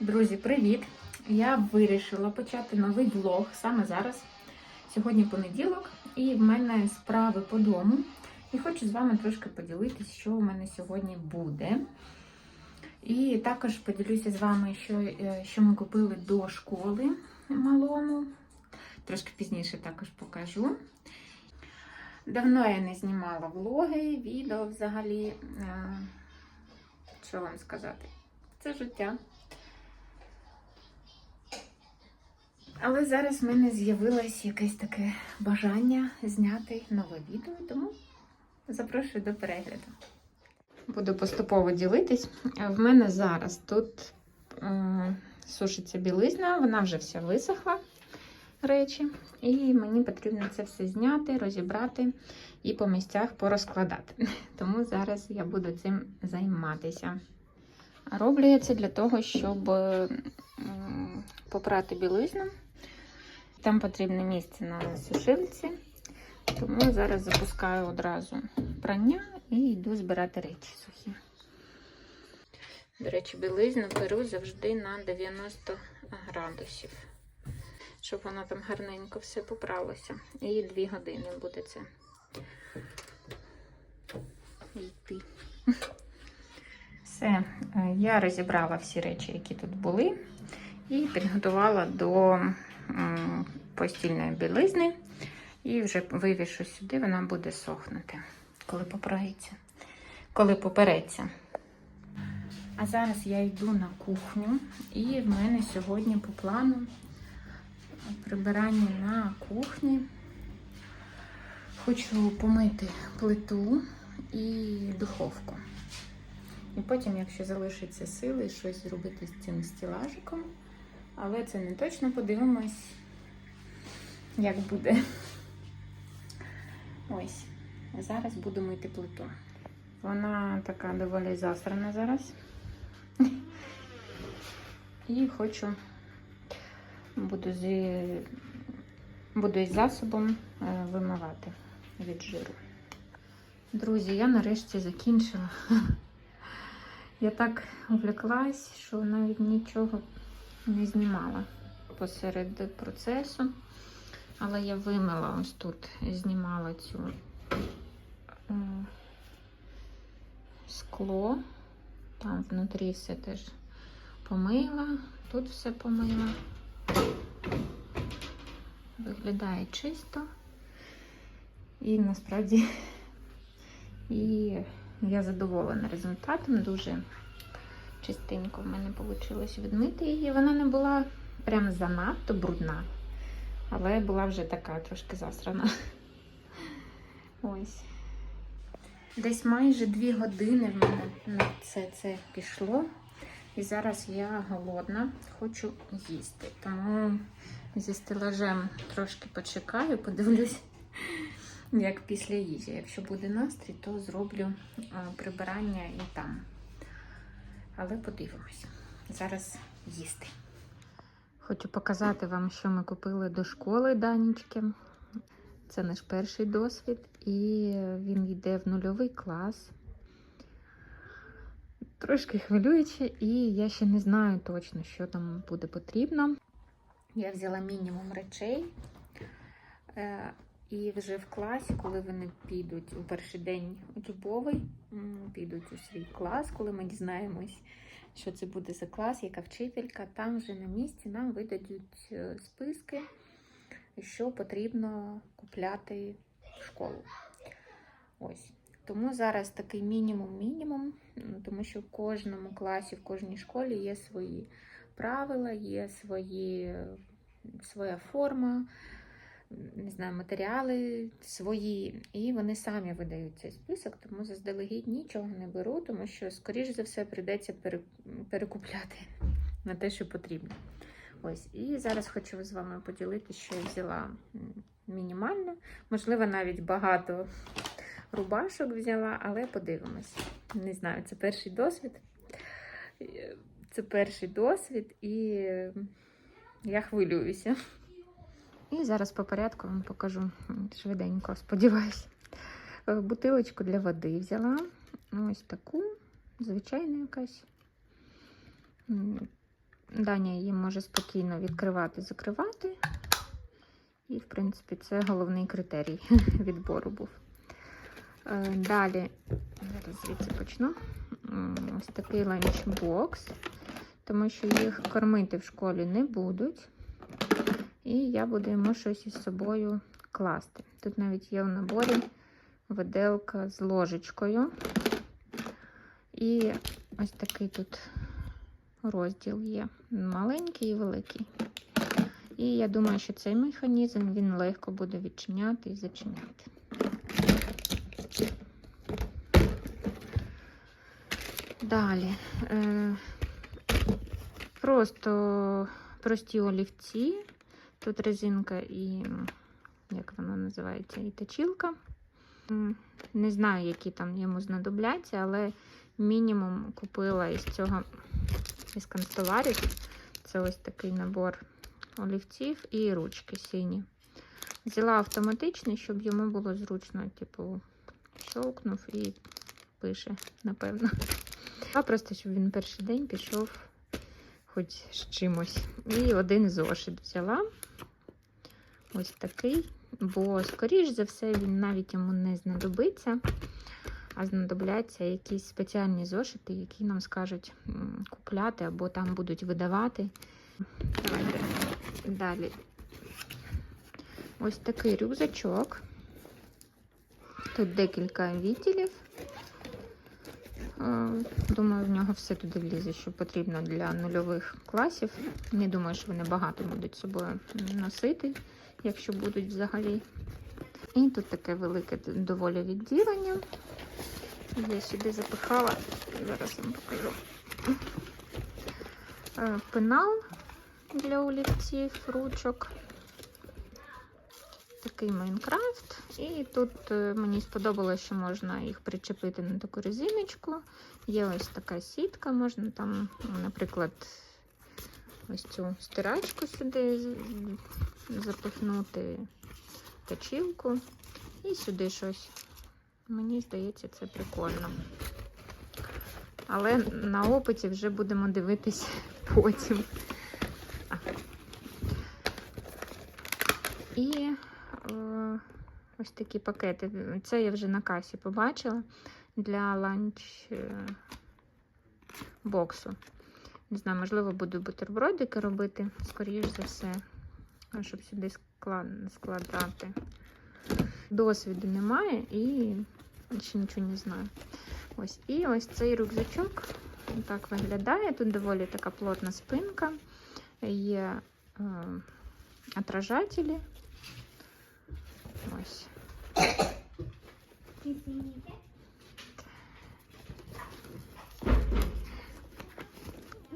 Друзі, привіт! Я вирішила почати новий влог саме зараз. Сьогодні понеділок, і в мене справи по дому. І хочу з вами трошки поділитися, що у мене сьогодні буде. І також поділюся з вами, що, е, що ми купили до школи малому. Трошки пізніше також покажу. Давно я не знімала влоги, відео взагалі. Е, Що вам сказати? Це життя. Але зараз в мене з'явилось якесь таке бажання зняти нове відео, тому запрошую до перегляду. Буду поступово ділитись. В мене зараз тут е, сушиться білизна, вона вже вся висохла речі. І мені потрібно це все зняти, розібрати і по місцях порозкладати. Тому зараз я буду цим займатися. Роблю я це для того, щоб попрати білизну. Там потрібне місце на сушилці, тому зараз запускаю одразу прання і йду збирати речі сухі. До речі, білизну беру завжди на 90 градусів, щоб воно там гарненько все попралося. І 2 години буде це йти. Все, я розібрала всі речі, які тут були, і підготувала до постільної білизни. І вже вивішу сюди, вона буде сохнути, коли поправиться, коли попереться. А зараз я йду на кухню, і в мене сьогодні по плану прибирання на кухні. Хочу помити плиту і духовку. І потім, якщо залишиться сили, щось зробити з цим стілажиком. Але це не точно подивимось, як буде. Ось. Зараз буду мити плиту. Вона така доволі засрана зараз. І хочу буду з буду із засобом е, вимивати від жиру. Друзі, я нарешті закінчила. Я так увлеклась, що навіть нічого не знімала посеред процесу. Але я вимила ось тут, знімала цю е, скло. Там внутрі все теж помила, тут все помила. Виглядає чисто. І насправді і я задоволена результатом. Дуже чистенько в мене вийшло відмити її. Вона не була прям занадто брудна, але була вже така трошки засрана. Ось. Десь майже дві години в мене на це це пішло. І зараз я голодна, хочу їсти. Тому зі стелажем трошки почекаю, подивлюсь, як після їжі. Якщо буде настрій, то зроблю прибирання і там. Але подивимось. Зараз їсти. Хочу показати вам, що ми купили до школи Данічки. Це наш перший досвід, і він йде в нульовий клас. Трошки хвилююче, і я ще не знаю точно, що там буде потрібно. Я взяла мінімум речей. І вже в класі, коли вони підуть у перший день учбовий, підуть у свій клас, коли ми дізнаємось, що це буде за клас, яка вчителька, там вже на місці нам видадуть е, списки, що потрібно купляти в школу. Ось. Тому зараз такий мінімум-мінімум, тому що в кожному класі, в кожній школі є свої правила, є свої, своя форма, не знаю, матеріали свої, і вони самі видають цей список, тому заздалегідь нічого не беру, тому що, скоріш за все, прийдеться перекупляти на те, що потрібно. Ось, і зараз хочу з вами поділитися, що я взяла мінімально, можливо, навіть багато рубашок взяла, але подивимось. Не знаю, це перший досвід. Це перший досвід, і я хвилююся. І зараз по порядку вам покажу швиденько, сподіваюся. Бутилочку для води взяла. Ось таку, звичайна якась. Даня її може спокійно відкривати, закривати. І, в принципі, це головний критерій відбору був. Е, Далі, зараз звідси почну. Ось такий ланчбокс, тому що їх кормити в школі не будуть. І я буду йому щось із собою класти. Тут навіть є в наборі виделка з ложечкою. І ось такий тут розділ є. Маленький і великий. І я думаю, що цей механізм він легко буде відчиняти і зачиняти. Далі. Е, просто прості олівці. Тут резинка і, як вона називається, і точілка. Не знаю, які там йому знадобляться, але мінімум купила із цього із канцелярів. Це ось такий набор олівців і ручки сині. Взяла автоматичний, щоб йому було зручно, типу, щелкнув і пише, напевно. А просто, щоб він перший день пішов хоч з чимось. І один зошит взяла. Ось такий, бо, скоріш за все, він навіть йому не знадобиться, а знадобляться якісь спеціальні зошити, які нам скажуть купляти або там будуть видавати. Давайте далі. Ось такий рюкзачок. Тут декілька відділів. Е, Думаю, в нього все туди влізе, що потрібно для нульових класів. Не думаю, що вони багато будуть з собою носити, якщо будуть взагалі. І тут таке велике доволі відділення. Я сюди запихала, зараз вам покажу. Е, Пенал для олівців, ручок. Такий Майнкрафт. І тут е, мені сподобалося, що можна їх причепити на таку резиночку. Є ось така сітка, можна там, наприклад, ось цю стирачку сюди запихнути, точилку і сюди щось. Мені здається, це прикольно. Але на опиті вже будемо дивитись потім. І е, ось такі пакети. Це я вже на касі побачила для ланч е, боксу. Не знаю, можливо, буду бутербродики робити, скоріш за все, щоб сюди складати. Досвіду немає і ще нічого не знаю. Ось. І ось цей рюкзачок так виглядає. Тут доволі така плотна спинка. Є е, отражателі. Ось.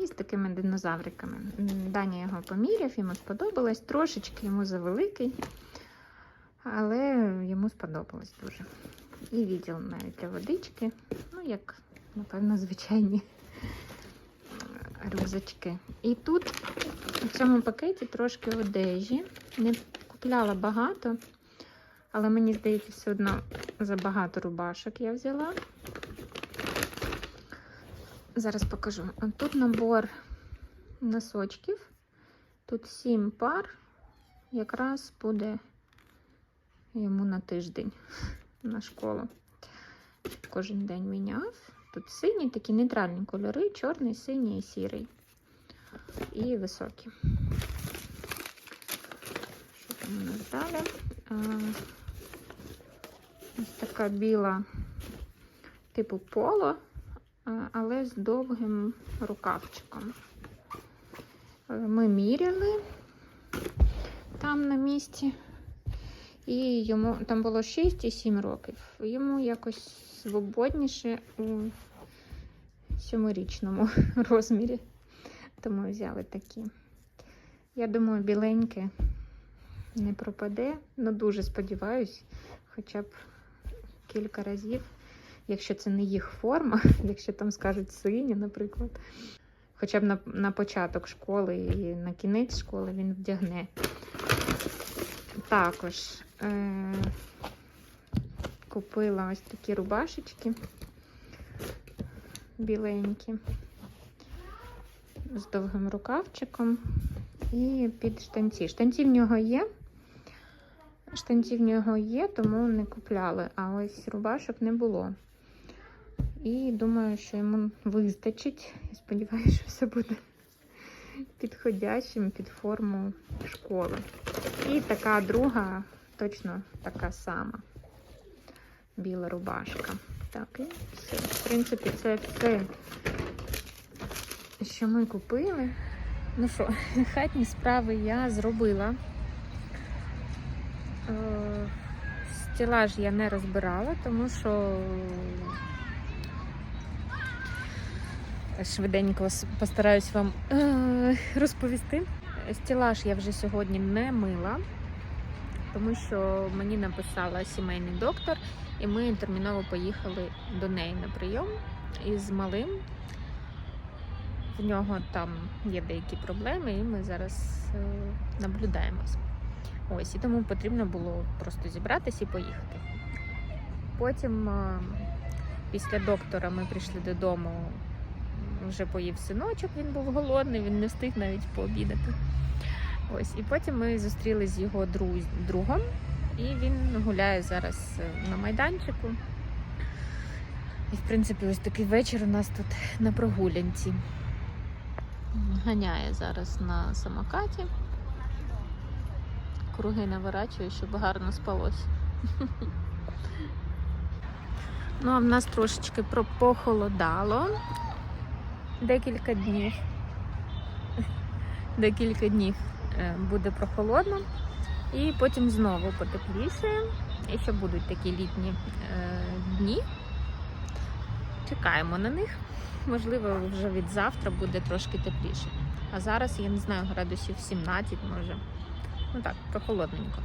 І з такими динозавриками. Даня його поміряв, йому сподобалось. Трошечки йому завеликий, але йому сподобалось дуже. І відділ навіть для водички. Ну, як, напевно, звичайні рюкзачки. І тут у цьому пакеті трошки одежі. Не купляла багато, але мені здається, все одно забагато рубашок я взяла. Зараз покажу. Тут набор носочків. Тут 7 пар. Якраз буде йому на тиждень на школу. Кожен день міняв. Тут сині, такі нейтральні кольори, чорний, синій і сірий. І високі. Що там у нас далі? Ось така біла, типу поло, але з довгим рукавчиком. Е, Ми міряли там на місці. І йому там було 6 і 7 років. Йому якось свободніше у сьомирічному розмірі. Тому взяли такі. Я думаю, біленьке не пропаде. Ну, дуже сподіваюсь, хоча б кілька разів, якщо це не їх форма, якщо там скажуть сині, наприклад. Хоча б на, на початок школи і на кінець школи він вдягне. Також е- купила ось такі рубашечки біленькі. з довгим рукавчиком і під штанці. Штанці в нього є. Штанці в нього є, тому не купляли. А ось рубашок не було. І думаю, що йому вистачить. І сподіваюся, що все буде підходящим під форму школи. І така друга, точно така сама біла рубашка. Так, і все. В принципі, це все, що ми купили. Ну що, хатні справи я зробила. Е, Стілаж я не розбирала, тому що швиденько постараюсь вам е, розповісти. Стілаж я вже сьогодні не мила, тому що мені написала сімейний доктор, і ми терміново поїхали до неї на прийом із малим. В нього там є деякі проблеми, і ми зараз е, наблюдаємось. Ось, і тому потрібно було просто зібратися і поїхати. Потім, е, після доктора, ми прийшли додому, вже поїв синочок, він був голодний, він не встиг навіть пообідати. Ось, і потім ми зустрілися з його друз- другом, і він гуляє зараз е, на майданчику. І, в принципі, ось такий вечір у нас тут на прогулянці. Ганяє зараз на самокаті. Круги наворачує, щоб гарно спалось. Ну, а в нас трошечки похолодало. Декілька днів. Декілька днів е, буде прохолодно. І потім знову потепліше. І ще будуть такі літні е, дні. Чекаємо на них. Можливо, вже від завтра буде трошки тепліше. А зараз, я не знаю, градусів 17 може. Ну так, прохолодненько.